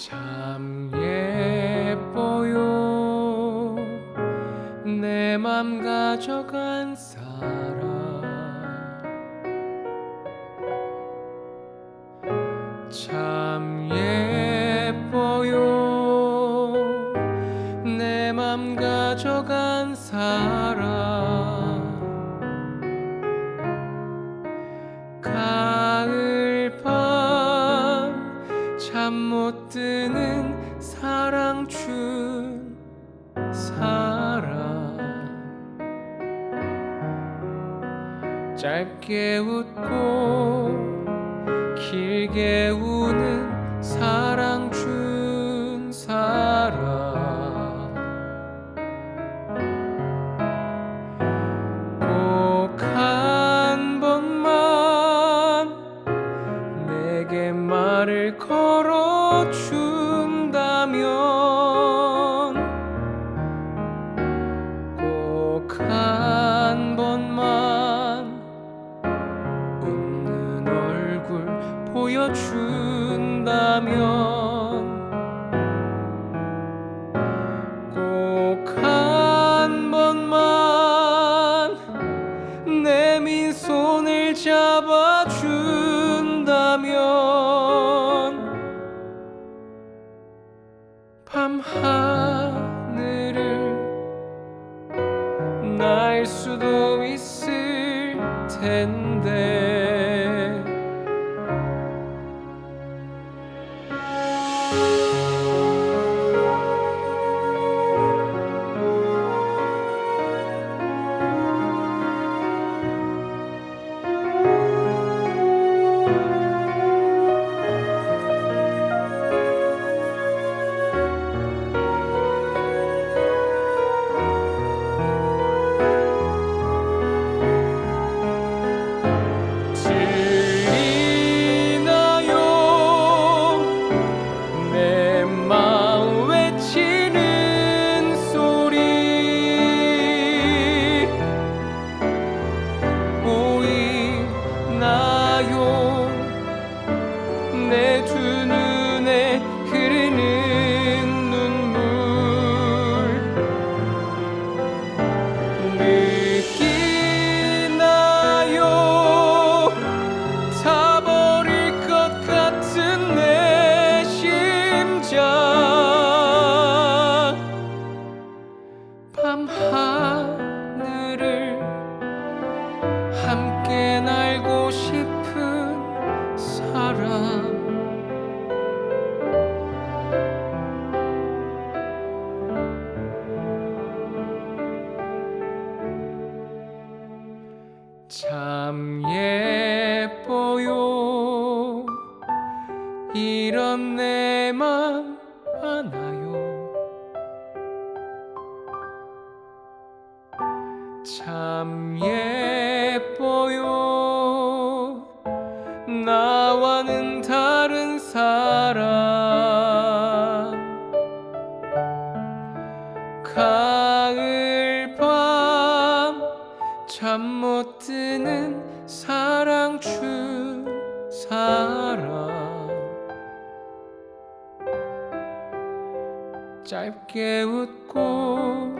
참 예뻐요. 내 맘 가져간 사람 참 예뻐요 사랑 준 사람. 짧게 웃고 길게 우는 사랑 준 사람. 꼭 한 번만 내게 말을 걸어 준다면 꼭 한 번만 웃는 얼굴 보여준다면 날 수도 있을 텐데 참 예뻐요. 이런 내맘 아나요? 참 예뻐요. 나와는 다른 사람. 가을 밤 잠 못 드는 사랑 준 사람 짧게 웃고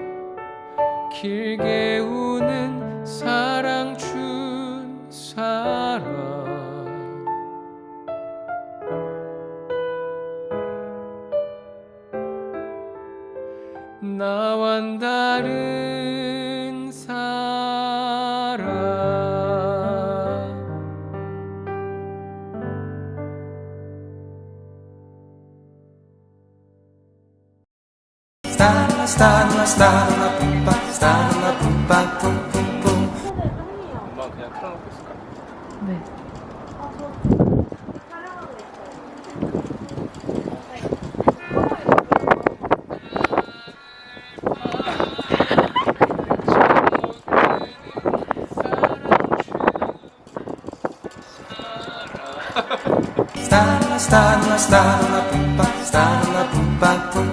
길게 우는 사랑 준 사람 나와 다른 Stalla, pumpa, stalla, pumpa, pum, pum, pum. 엄마 그냥 틀어놓고 있을까? 네. Stalla, stalla, stalla, pumpa, stalla, pumpa, pum,